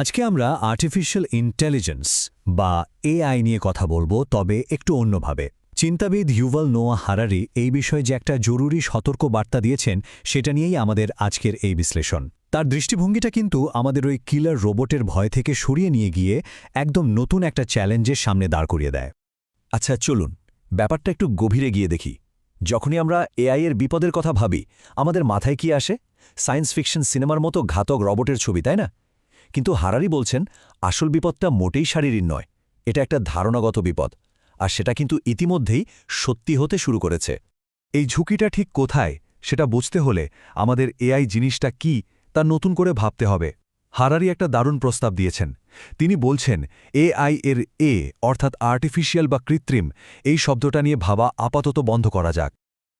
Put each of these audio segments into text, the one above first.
আজকে আমরা artificial intelligence বা এআই নিয়ে কথা বলব, তবে একটু অন্যভাবে। চিন্তাবিদ ইউভাল নোয়া হারারি এই বিষয়ে যে একটা জরুরি সতর্ক বার্তা দিয়েছেন, সেটা নিয়েই আমাদের আজকের এই বিশ্লেষণ। তার দৃষ্টিভঙ্গিটা কিন্তু আমাদের ওই কিলার রোবটের ভয় থেকে সরিয়ে নিয়ে গিয়ে একদম নতুন একটা চ্যালেঞ্জের সামনে দাঁড় করিয়ে দেয়। আচ্ছা চলুন, ব্যাপারটা একটু গভীরে গিয়ে দেখি। যখনই আমরা এআই এর বিপদের কথা ভাবি, আমাদের মাথায় কি আসে? সায়েন্স ফিকশন সিনেমার মতো ঘাতক রবটের ছবি, তাই না? কিন্তু হারারি বলছেন, আসল বিপদটা মোটেই শারীরিক নয়, এটা একটা ধারণাগত বিপদ, আর সেটা কিন্তু ইতিমধ্যেই সত্যি হতে শুরু করেছে। এই ঝুঁকিটা ঠিক কোথায়, সেটা বুঝতে হলে আমাদের এআই জিনিসটা কি, তা নতুন করে ভাবতে হবে। হারারি একটা দারুণ প্রস্তাব দিয়েছেন। তিনি বলছেন, এআই এর এ, অর্থাৎ আর্টিফিশিয়াল বা কৃত্রিম, এই শব্দটা নিয়ে ভাবা আপাতত বন্ধ করা যাক।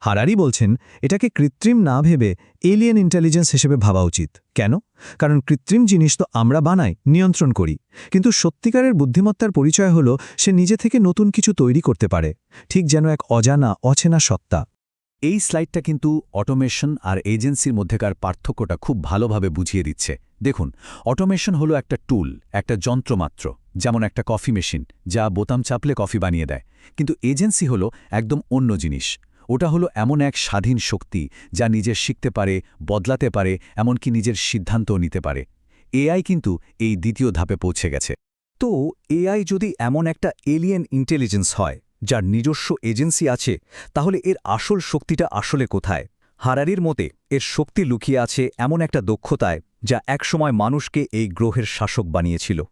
হারারি বলছেন, এটাকে কৃত্রিম না ভেবে এলিয়েন ইন্টেলিজেন্স হিসেবে ভাবা উচিত। কেন? কারণ কৃত্রিম জিনিস তো আমরা বানাই, নিয়ন্ত্রণ করি। কিন্তু সত্যিকারের বুদ্ধিমত্তার পরিচয় হল, সে নিজে থেকে নতুন কিছু তৈরি করতে পারে। ঠিক যেন এক অজানা, অচেনা সত্তা। এই স্লাইডটা কিন্তু অটোমেশন আর এজেন্সির মধ্যেকার পার্থক্যটা খুব ভালোভাবে বুঝিয়ে দিচ্ছে। দেখুন, অটোমেশন হলো একটা টুল, একটা যন্ত্রমাত্র, যেমন একটা কফি মেশিন, যা বোতাম চাপলে কফি বানিয়ে দেয়। কিন্তু এজেন্সি হলো একদম অন্য জিনিস। ওটা হলো এমন এক স্বাধীন শক্তি যা নিজের শিখতে পারে, বদলাতে পারে, এমনকি নিজের সিদ্ধান্তও নিতে পারে। এআই কিন্তু এই দ্বিতীয় ধাপে পৌঁছে গেছে। তো এআই যদি এমন একটা এলিয়েন ইন্টেলিজেন্স হয়, যার নিজস্ব এজেন্সি আছে, তাহলে এর আসল শক্তিটা আসলে কোথায়? হারারির মতে, এর শক্তি লুকিয়ে আছে এমন একটা দক্ষতায় যা একসময় মানুষকে এই গ্রহের শাসক বানিয়েছিল।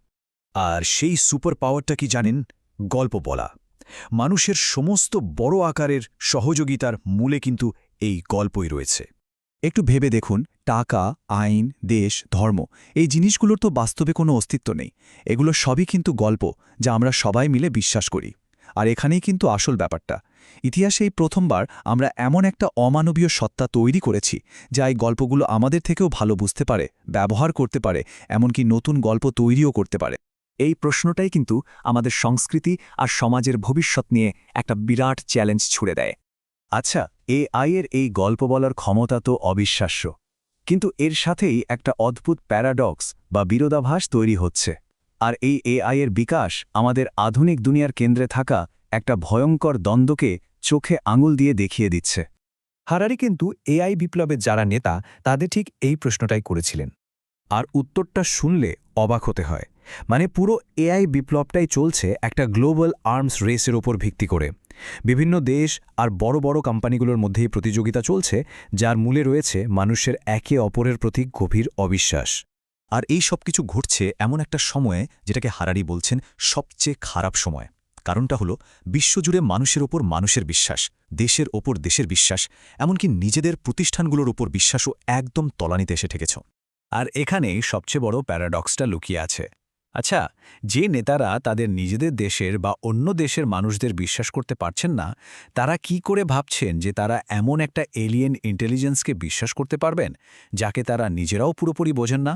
আর সেই সুপার পাওয়ারটা কি জানেন? গল্প বলা। মানুষের সমস্ত বড় আকারের সহযোগিতার মূলে কিন্তু এই গল্পই রয়েছে। একটু ভেবে দেখুন, টাকা, আইন, দেশ, ধর্ম, এই জিনিসগুলোর তো বাস্তবে কোনো অস্তিত্ব নেই। এগুলো সবই কিন্তু গল্প যা আমরা সবাই মিলে বিশ্বাস করি। আর এখানেই কিন্তু আসল ব্যাপারটা। ইতিহাসে এই প্রথমবার আমরা এমন একটা অমানবীয় সত্তা তৈরি করেছি যা এই গল্পগুলো আমাদের থেকেও ভালো বুঝতে পারে, ব্যবহার করতে পারে, এমনকি নতুন গল্প তৈরিও করতে পারে। এই প্রশ্নটাই কিন্তু আমাদের সংস্কৃতি আর সমাজের ভবিষ্যৎ নিয়ে একটা বিরাট চ্যালেঞ্জ ছুড়ে দেয়। আচ্ছা এআই এর এই গল্প বলার ক্ষমতা তো অবিশ্বাস্য। কিন্তু এর সাথেই একটা অদ্ভুত প্যারাডক্স বা বিরোধাভাস তৈরি হচ্ছে। আর এই এআই এর বিকাশ আমাদের আধুনিক দুনিয়ার কেন্দ্রে থাকা একটা ভয়ঙ্কর দ্বন্দ্বকে চোখে আঙুল দিয়ে দেখিয়ে দিচ্ছে। হারারি কিন্তু এআই বিপ্লবের যারা নেতা, তাদের ঠিক এই প্রশ্নটাই করেছিলেন। আর উত্তরটা শুনলে অবাক হতে হয়। মানে পুরো এআই বিপ্লবটাই চলছে একটা গ্লোবাল আর্মস রেসের ওপর ভিত্তি করে। বিভিন্ন দেশ আর বড় বড় কোম্পানিগুলোর মধ্যেই প্রতিযোগিতা চলছে, যার মূলে রয়েছে মানুষের একে অপরের প্রতি গভীর অবিশ্বাস। আর এই সব কিছু ঘটছে এমন একটা সময়ে যেটাকে হারারি বলছেন সবচেয়ে খারাপ সময়। কারণটা হলো বিশ্বজুড়ে মানুষের ওপর মানুষের বিশ্বাস, দেশের ওপর দেশের বিশ্বাস, এমনকি নিজেদের প্রতিষ্ঠানগুলোর ওপর বিশ্বাসও একদম তলানিতে এসে ঠেকেছ। আর এখানেই সবচেয়ে বড় প্যারাডক্সটা লুকিয়ে আছে। আচ্ছা যে নেতারা তাদের নিজেদের দেশের বা অন্য দেশের মানুষদের বিশ্বাস করতে পারছেন না, তারা কি করে ভাবছেন যে তারা এমন একটা এলিয়েন ইন্টেলিজেন্সকে বিশ্বাস করতে পারবেন, যাকে তারা নিজেরাও পুরোপুরি বোঝেন না?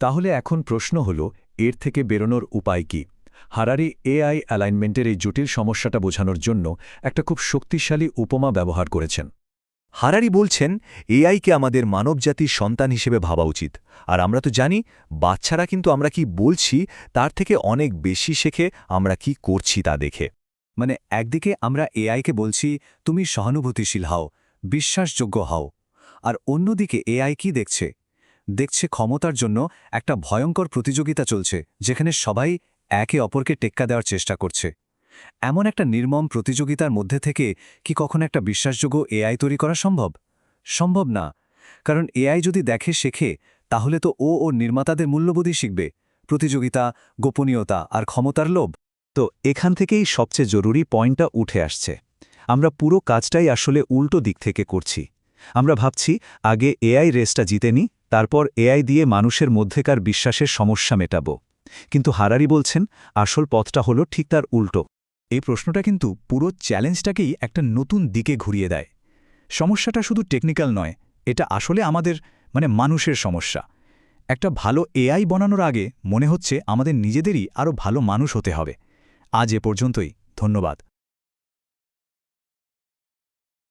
তাহলে এখন প্রশ্ন হল, এর থেকে বেরোনোর উপায় কি? হারারি এআই অ্যালাইনমেন্টের এই জটিল সমস্যাটা বোঝানোর জন্য একটা খুব শক্তিশালী উপমা ব্যবহার করেছেন। হারারি বলছেন এআইকে আমাদের মানবজাতির সন্তান হিসেবে ভাবা উচিত। আর আমরা তো জানি, বাচ্চারা কিন্তু আমরা কি বলছি, তার থেকে অনেক বেশি শেখে আমরা কি করছি তা দেখে। মানে একদিকে আমরা এআইকে বলছি, তুমি সহানুভূতিশীল হও, বিশ্বাসযোগ্য হও। আর অন্যদিকে এআই কি দেখছে? দেখছে ক্ষমতার জন্য একটা ভয়ঙ্কর প্রতিযোগিতা চলছে, যেখানে সবাই একে অপরকে টেক্কা দেওয়ার চেষ্টা করছে। এমন একটা নির্মম প্রতিযোগিতার মধ্যে থেকে কি কখনো একটা বিশ্বাসযোগ্য এআই তৈরি করা সম্ভব? সম্ভব না। কারণ এআই যদি দেখে, শেখে, তাহলে তো ও ও নির্মাতাদের মূল্যবোধই শিখবে। প্রতিযোগিতা, গোপনীয়তা আর ক্ষমতার লোভ। তো এখান থেকেই সবচেয়ে জরুরি পয়েন্টটা উঠে আসছে। আমরা পুরো কাজটাই আসলে উল্টো দিক থেকে করছি। আমরা ভাবছি, আগে এআই রেসটা জিতে নি তারপর এআই দিয়ে মানুষের মধ্যেকার বিশ্বাসের সমস্যা মেটাব। কিন্তু হারারি বলছেন, আসল পথটা হলো ঠিক তার উল্টো। এই প্রশ্নটা কিন্তু পুরো চ্যালেঞ্জটাকেই একটা নতুন দিকে ঘুরিয়ে দেয়। সমস্যাটা শুধু টেকনিক্যাল নয়, এটা আসলে আমাদের মানে মানুষের সমস্যা। একটা ভালো এআই বানানোর আগে মনে হচ্ছে আমাদের নিজেদেরই আরও ভালো মানুষ হতে হবে। আজ এ পর্যন্তই, ধন্যবাদ।